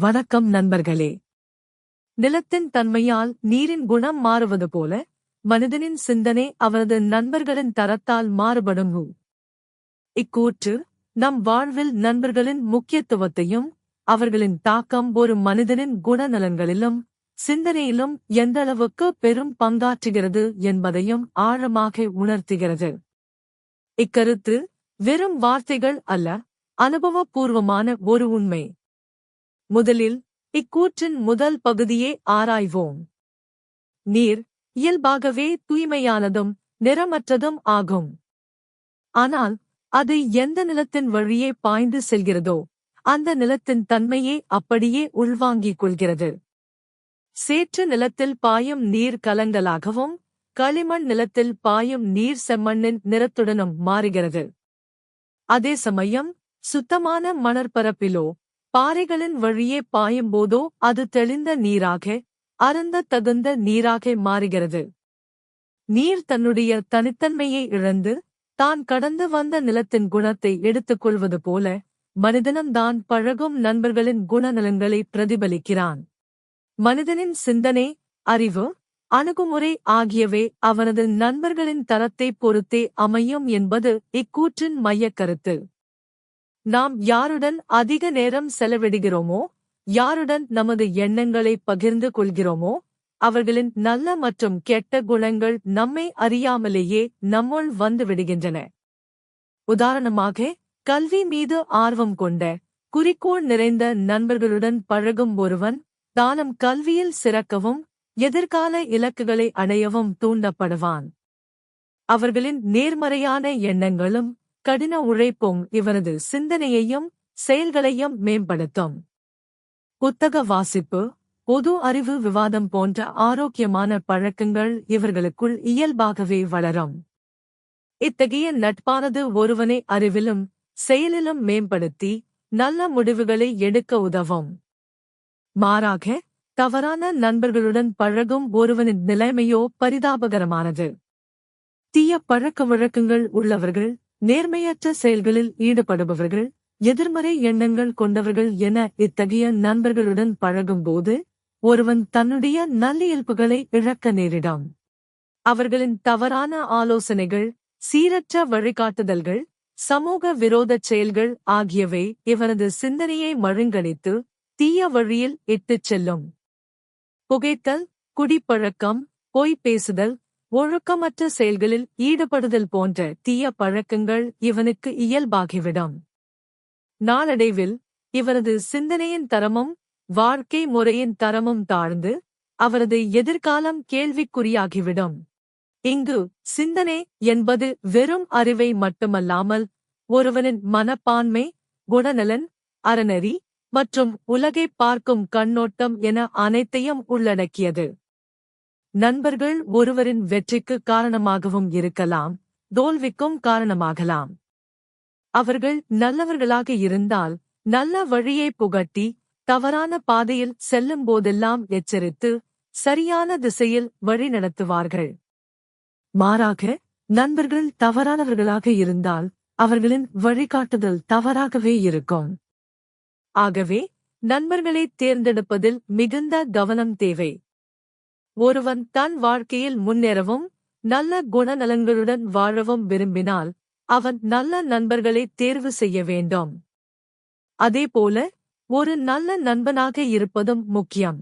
வணக்கம் நண்பர்களே. நிலத்தின் தன்மையால் நீரின் குணம் மாறுவது போல மனிதனின் சிந்தனை அவரது நண்பர்களின் தரத்தால் மாறுபடும் இக்கூற்று நம் வாழ்வில் நண்பர்களின் முக்கியத்துவத்தையும் அவர்களின் தாக்கம் ஒரு மனிதனின் குணநலன்களிலும் சிந்தனையிலும் எந்தளவுக்கு பெரும் பங்காற்றுகிறது என்பதையும் ஆழமாக உணர்த்துகிறது. இக்கருத்து வெறும் வார்த்தைகள் அல்ல அனுபவபூர்வமான ஒரு உண்மை. முதலில் இக்கூற்றின் முதல் பகுதியே ஆராய்வோம். நீர் இயல்பாகவே தூய்மையானதும் நிறமற்றதும் ஆகும். ஆனால் அது எந்த நிலத்தின் வழியே பாய்ந்து செல்கிறதோ அந்த நிலத்தின் தன்மையே அப்படியே உள்வாங்கிக் கொள்கிறது. சேற்று நிலத்தில் பாயும் நீர் கலங்கலாகவும் களிமண் நிலத்தில் பாயும் நீர் செம்மண்ணின் நிறத்துடனும் மாறுகிறது. அதே சமயம் சுத்தமான மணற்பரப்பிலோ பாறைகளின் வழியே பாயும்போதோ அது தெளிந்த நீராக அருந்த தகுந்த நீராக மாறுகிறது. நீர் தன்னுடைய தனித்தன்மையை இழந்து தான் கடந்து வந்த நிலத்தின் குணத்தை எடுத்துக் கொள்வது போல மனிதனும் தான் பழகும் நண்பர்களின் குணநலன்களை பிரதிபலிக்கிறான். மனிதனின் சிந்தனை அறிவு அணுகுமுறை ஆகியவை அவனது நண்பர்களின் தரத்தை பொறுத்தே அமையும் என்பது இக்கூற்றின் மையக் கருத்து. நாம் யாருடன் அதிக நேரம் செலவிடுகிறோமோ யாருடன் நமது எண்ணங்களை பகிர்ந்து கொள்கிறோமோ அவர்களின் நல்ல மற்றும் கெட்ட குணங்கள் நம்மை அறியாமலேயே நம்முள் வந்து விடுகின்றன உதாரணமாக கல்வி மீது ஆர்வம் கொண்ட குறிக்கோள் நிறைந்த நண்பர்களுடன் பழகும் ஒருவன் தானும் கல்வியில் சிறக்கவும் எதிர்கால இலக்குகளை அடையவும் தூண்டப்படுவான். அவர்களின் நேர்மறையான எண்ணங்களும் கடின உழைப்பும் இவரது சிந்தனையையும் செயல்களையும் மேம்படுத்தும். புத்தக வாசிப்பு பொது அறிவு விவாதம் போன்ற ஆரோக்கியமான பழக்கங்கள் இவர்களுக்குள் இயல்பாகவே வளரும். இத்தகைய நட்பானது ஒருவனை அறிவிலும் செயலிலும் மேம்படுத்தி நல்ல முடிவுகளை எடுக்க உதவும். மாறாக தவறான நண்பர்களுடன் பழகும் ஒருவனின் நிலைமையோ பரிதாபகரமானது. தீய பழக்க வழக்கங்கள் உள்ளவர்கள் நேர்மையற்ற செயல்களில் ஈடுபடுபவர்கள் எதிர்மறை எண்ணங்கள் கொண்டவர்கள் என இத்தகைய நண்பர்களுடன் பழகும்போது ஒருவன் தன்னுடைய நல்லியல்புகளை இழக்க நேரிடாம். அவர்களின் தவறான ஆலோசனைகள் சீரற்ற வழிகாட்டுதல்கள் சமூக விரோதச் செயல்கள் ஆகியவை இவனது சிந்தனையை மழுங்கடித்து தீய வழியில் இட்டுச் செல்லும். புகைத்தல் குடிப்பழக்கம் பொய் பேசுதல் ஒழுக்கமற்ற செயல்களில் ஈடுபடுதல் போன்ற தீய பழக்கங்கள் இவனுக்கு இயல்பாகிவிடும். நாளடைவில் இவரது சிந்தனையின் தரமும் வாழ்க்கை முறையின் தரமும் தாழ்ந்து அவரது எதிர்காலம் கேள்விக்குறியாகிவிடும். இங்கு சிந்தனை என்பது வெறும் அறிவை மட்டுமல்லாமல் ஒருவனின் மனப்பான்மை குணநலன் அறநெறி மற்றும் உலகை பார்க்கும் கண்ணோட்டம் என அனைத்தையும் உள்ளடக்கியது. நண்பர்கள் ஒருவரின் வெற்றிக்கு காரணமாகவும் இருக்கலாம் தோல்விக்கும் காரணமாகலாம். அவர்கள் நல்லவர்களாக இருந்தால் நல்ல வழியை புகட்டி தவறான பாதையில் செல்லும் போதெல்லாம் எச்சரித்து சரியான திசையில் வழி நடத்துவார்கள். மாறாக நண்பர்கள் தவறானவர்களாக இருந்தால் அவர்களின் வழிகாட்டுதல் தவறாகவே இருக்கும். ஆகவே நண்பர்களை தேர்ந்தெடுப்பதில் மிகுந்த கவனம் தேவை. ஒருவன் தன் வாழ்க்கையில் முன்னேறவும் நல்ல குணநலன்களுடன் வாழவும் விரும்பினால் அவன் நல்ல நண்பர்களை தேர்வு செய்ய வேண்டும். அதேபோல ஒரு நல்ல நண்பனாக இருப்பதும் முக்கியம்.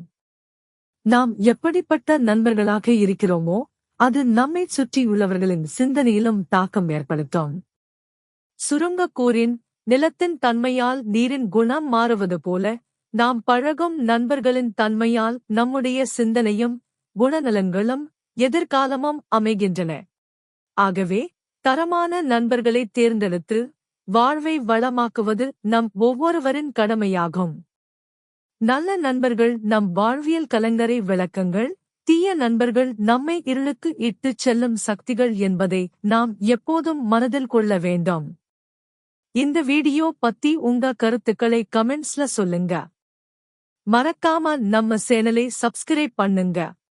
நாம் எப்படிப்பட்ட நண்பர்களாக இருக்கிறோமோ அது நம்மை சுற்றியுள்ளவர்களின் சிந்தனையிலும் தாக்கம் ஏற்படுத்தும். சுருங்கக்கூறின் நிலத்தின் தன்மையால் நீரின் குணம் மாறுவது போல நாம் பழகும் நண்பர்களின் தன்மையால் நம்முடைய சிந்தனையும் குணநலன்களும் எதிர்காலமும் அமைகின்றன. ஆகவே தரமான நண்பர்களை தேர்ந்தெடுத்து வாழ்வை வளமாக்குவது நம் ஒவ்வொருவரின் கடமையாகும். நல்ல நண்பர்கள் நம் வாழ்வியல் கலங்கரை விளக்கங்கள் தீய நண்பர்கள் நம்மை இருளுக்கு இட்டுச் செல்லும் சக்திகள் என்பதை நாம் எப்போதும் மனதில் கொள்ள வேண்டும். இந்த வீடியோ பத்தி உங்க கருத்துக்களை கமெண்ட்ஸ்ல சொல்லுங்க. மறக்காம நம்ம சேனலை சப்ஸ்கிரைப் பண்ணுங்க.